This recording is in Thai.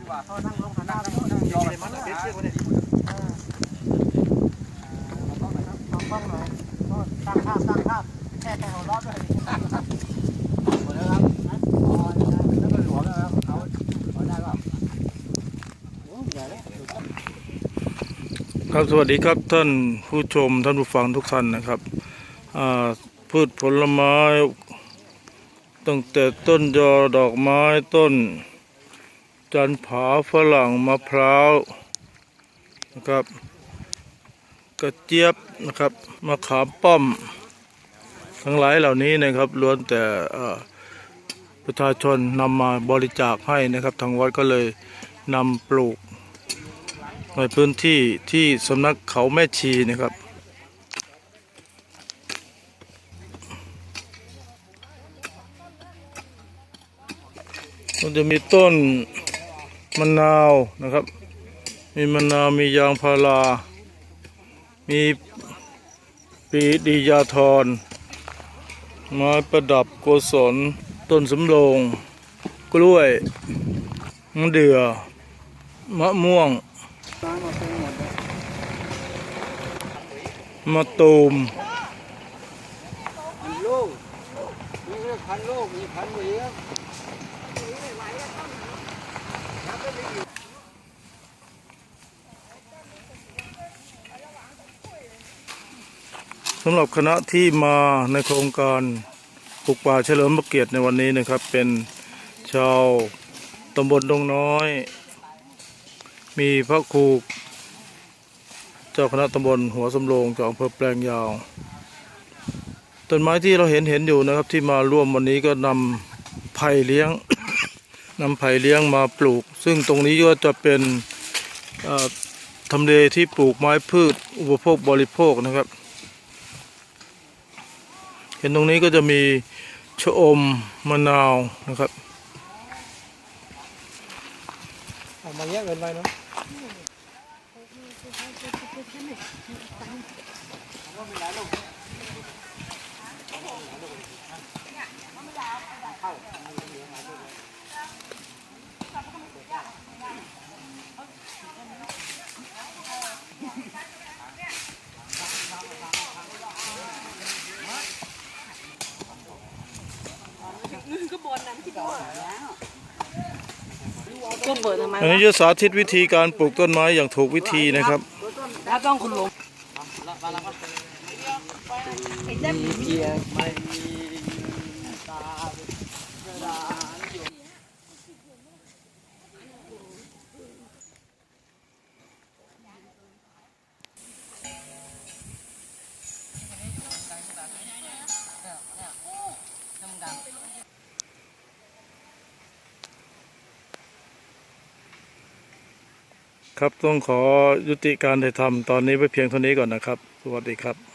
ดีกว่าเขานั่งลงหันหน้านั่งนั่งยอเลยมันเด็กเชื่อคนนี้องกล้องหนก็ตั้งภาพตั้งภาพแค่แค่หัวเราะด้วยหมดแล้วครับอ๋อแล้วก็หลวมแล้วเขาเขาได้ป่ะโอ้ใหญ่เลยครับสวัสดีครับท่านผู้ชมท่านผู้ฟังทุกท่านนะครับพืชผลไม้ตั้งแต่ต้นยอดอกไม้ต้น จันผาฝรั่งมะพร้าวนะครับ กระเจี๊ยบนะครับมะขามป้อม ทั้งหลายเหล่านี้นะครับล้วนแต่ประชาชนนำมาบริจาคให้นะครับทางวัดก็เลยนำปลูก ในพื้นที่ที่สำนักเขาแม่ชีนะครับมันจะมีต้น มะนาวนะครับ มีมะนาวมียางพารา มีปีดียาทรไม้ประดับโกศลต้นสำโรงกล้วยมะเดื่อมะม่วงมะตูมพันลูกนี่พันลูกมีพันหวีครั สำหรับคณะที่มาในโครงการปลูกป่าเฉลิมพระเกียรติในวันนี้นะครับ เป็นชาวตำบลดงน้อย มีพระครูเจ้าคณะตำบลหัวสำโรงจากอำเภอแปลงยาวต้นไม้ที่เราเห็นเห็นอยู่นะครับ ที่มาร่วมวันนี้ก็นำไผ่เลี้ยงนำไผ่เลี้ยงมาปลูก ซึ่งตรงนี้ก็จะเป็นทำเลที่ปลูกไม้พืชอุปโภคบริโภคนะครับ ห็นตรงนี้ก็จะมีชะอมมะนาวนะครับออกมาเยอะเกินไปเนาะก็ เปิดทำไมอันนี้จะสาธิตวิธีการปลูกต้นไม้อย่างถูกวิธีนะครับแล้วต้องคุณหลวงเกียร์ไม่มีตา ครับต้องขอยุติการถ่ายทำตอนนี้ไว้เพียงเท่านี้ก่อนนะครับ สวัสดีครับ